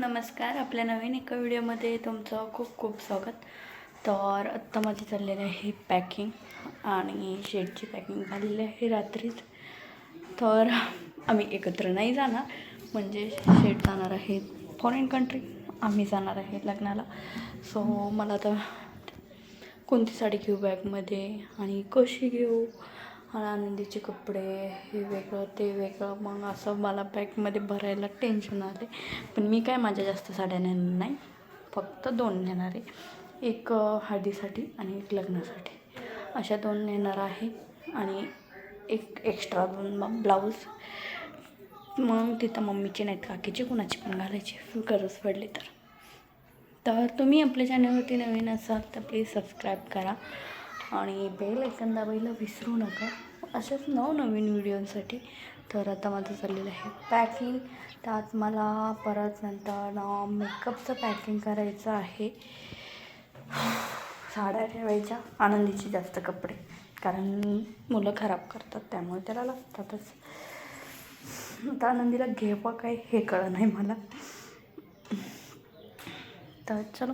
नमस्कार. आपल्या नवीन एका व्हिडिओमध्ये तुमचं खूप खूप स्वागत. तर आत्ता माझी चाललेली आहे पॅकिंग आणि शेडची पॅकिंग झालेली आहे रात्रीच. तर आम्ही एकत्र नाही जाणार म्हणजे शेड जाणार आहे फॉरेन कंट्री आम्ही जाणार आहे लग्नाला. सो मला आता कोणती साडी घेऊ बॅगमध्ये आणि कशी घेऊ? आनंदीचे कपडे हे वेगळं ते वेगळं. मग असं मला बॅगमध्ये भरायला टेन्शन आले पण मी काय माझ्या जास्त साड्या नेणार नाही. फक्त दोन नेणार आहे. एक हळदीसाठी आणि एक लग्नासाठी. अशा दोन नेणार आहे. आणि एक एक्स्ट्रा दोन ब्लाऊज मग तिथं मम्मीची नाहीत काकीची कुणाची पण घालायची. गरज पडली तर. तर तुम्ही आपल्या चॅनलवरती नवीन असाल तर प्लीज सबस्क्राईब करा. आणि बेल ऐकन दाबायला विसरू नका. अशाच नवनवीन व्हिडिओसाठी तर आता माझं चाललेलं आहे पॅकिंग. त्यात मला परत नंतर मेकअपचं पॅकिंग करायचं आहे. साड्या ठेवायच्या आनंदीचे जास्त कपडे. कारण मुलं खराब करतात त्यामुळे त्याला लागतातच. आता आनंदीला घेवा काय हे कळलं नाही मला. तर चलो.